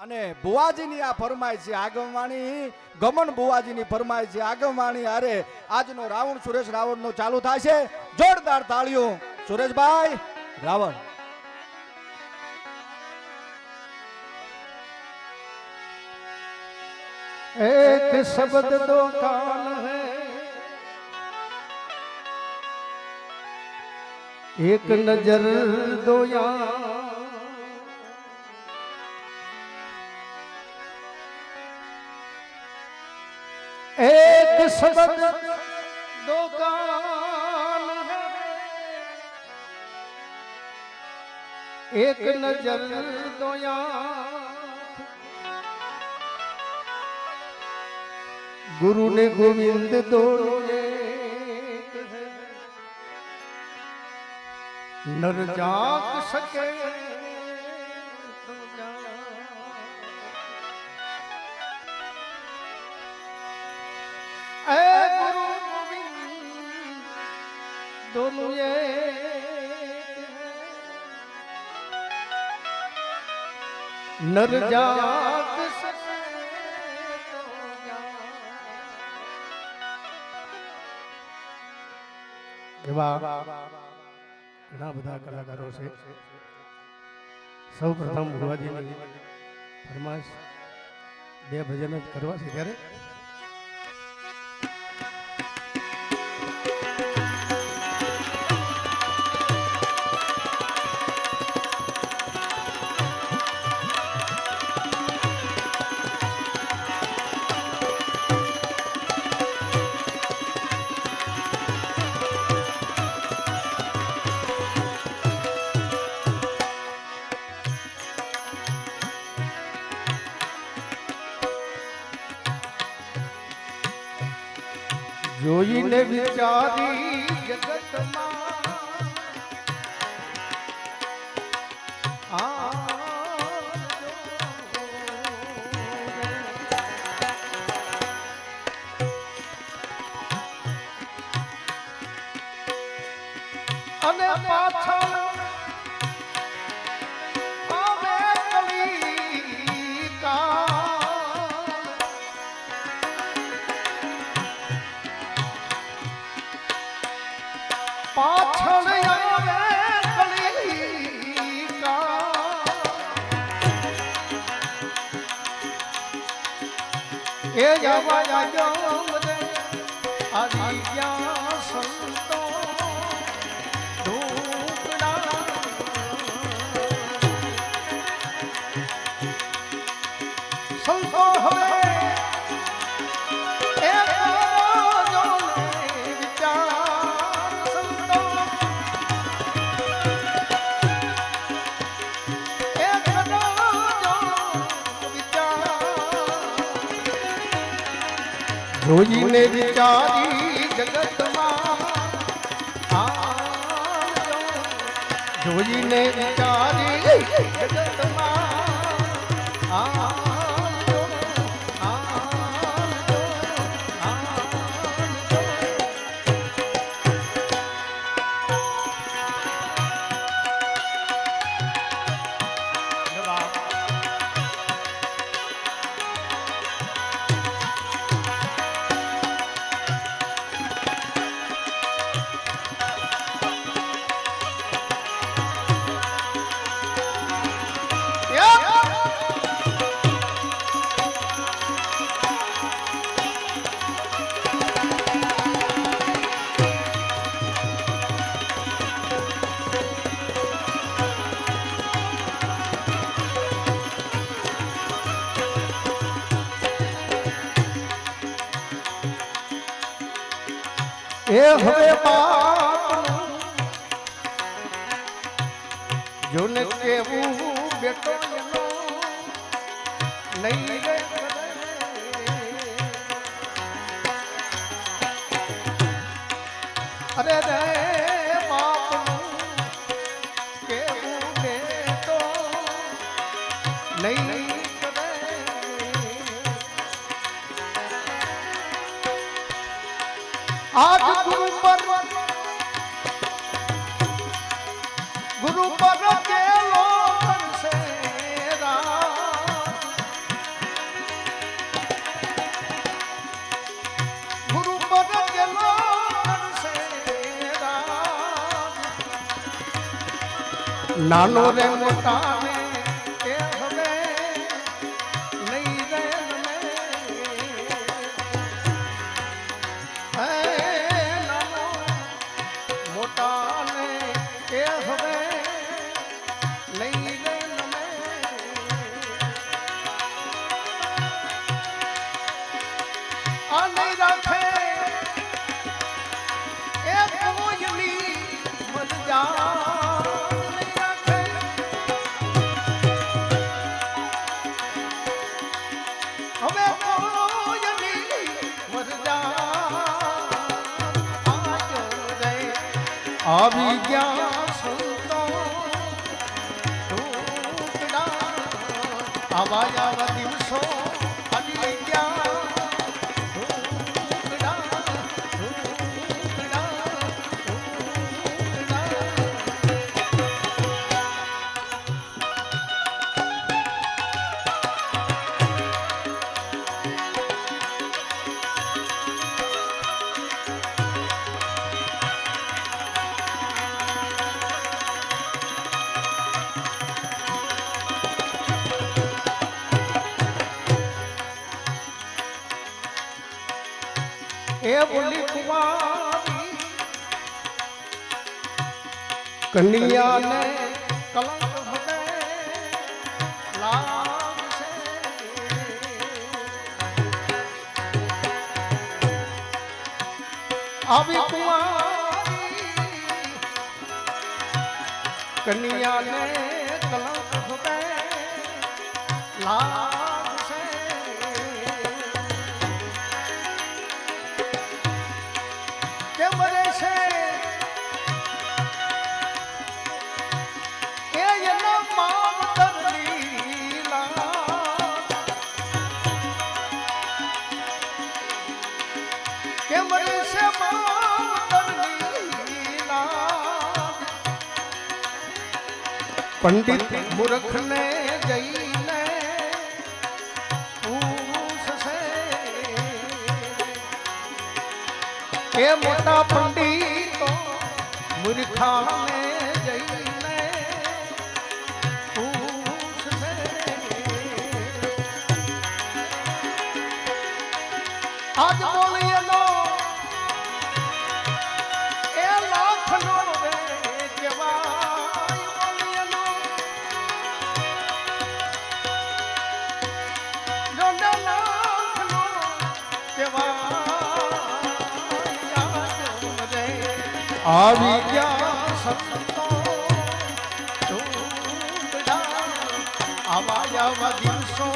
અને બુવાજીની આ ફરમાય છે, આગમવાણી, ગમન બુવાજીની ફરમાય છે, આગમવાણી. આરે આજનો રાવણ સુરેશ રાવણ રાવણનો ચાલુ થાય છે. જોરદાર તાળીઓ. સુરેશભાઈ, રાવણ. એક શબ્દ તો કાન હે. એક નજર દો યાર. શબ્દ દો કાન એક નજર દો ગુરુ ને ગોવિંદ દો નર જાગ શકે એ નર જાગ એવા ઘણા બધા કલાકારો છે. સૌ પ્રથમ ગુરુવાજીની ફરમાશ બે ભજન જ કરવા છે ત્યારે જોઈને વિચારી પાછળ આવે એ જવા ગયા સંતો સંતો હવે જોઈને વિચારી જગતમાં. જોઈને વિચારી જગતમાં એ હવે બાપનું જોને કેવું બેટો નહીં અરે રે બાપનું કેવું બેટો નહીં આજ ગુરુ પર ગુરુ પર કેલો કરશે ગુરુ પર કેલો કરશે નાનો રે મોટા આવા આવા દિવસો બોલી કુમારી કન્યાને કલંક હવે લાગશે આવી કુમારી કન્યાને કલંક લાગશે કે મૂર્ખ ને પંડિત જઈને એ મોટા પંડિતો મૂર્ખાને જઈને પૂછશે. આજ બોલીએલો આવી ગયા. સંતો આવા આવા દિવસો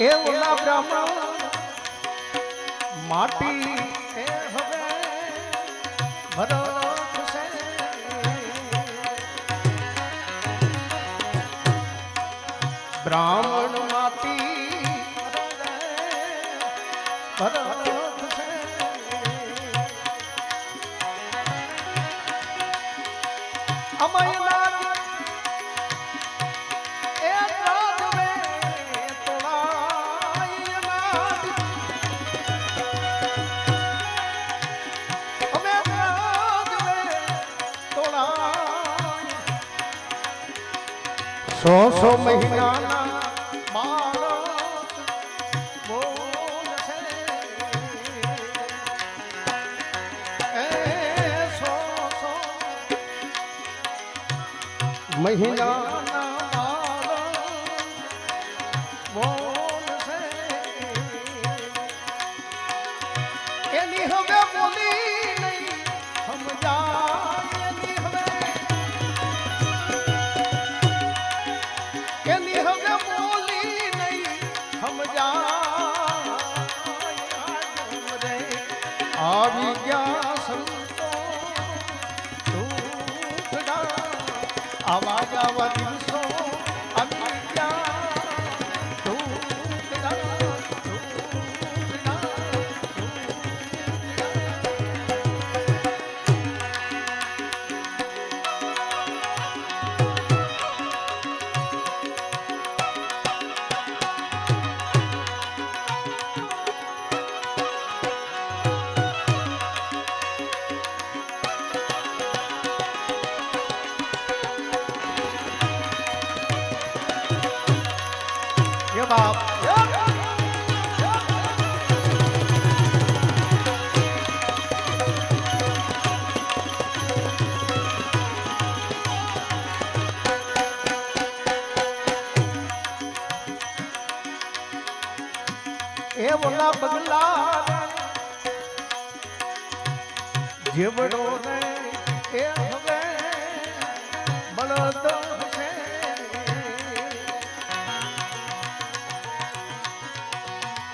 એ ઓલા બ્રાહ્મણ માટી. એ હવે ભરો બ્રાહ્મણ માટી. ભરત સો સો મહિનાના બાળક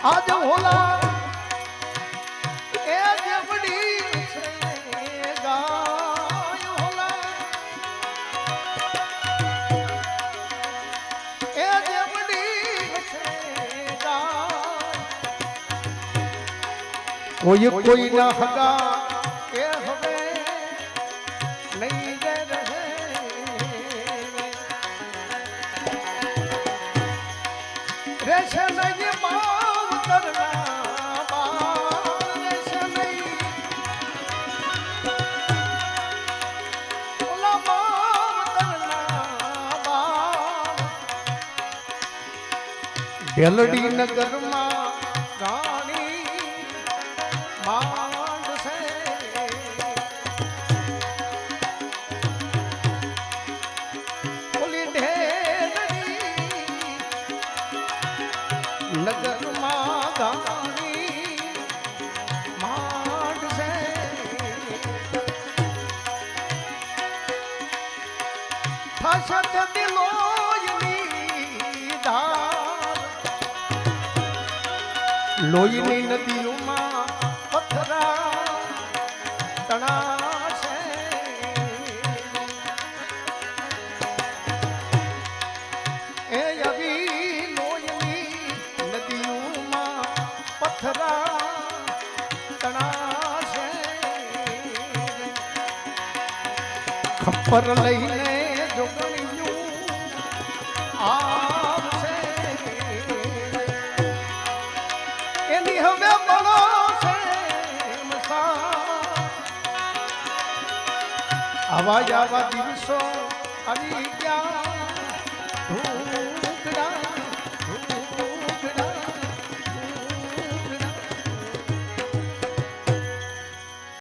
આજ હોલા એ જેવડી છે ગાય હોલા. એ જેવડી છે ગાય. કોઈ કોઈ ના હગા એ હવે નહીં ભેલડી નગરમાં રાણી માંડ લોહીની નદીઓમાં પથરા તણા છે એ આવી લોહીની નદીઓમાં પથરા તણા ખપ્પર લઈને આવા આવા દિવસો આવી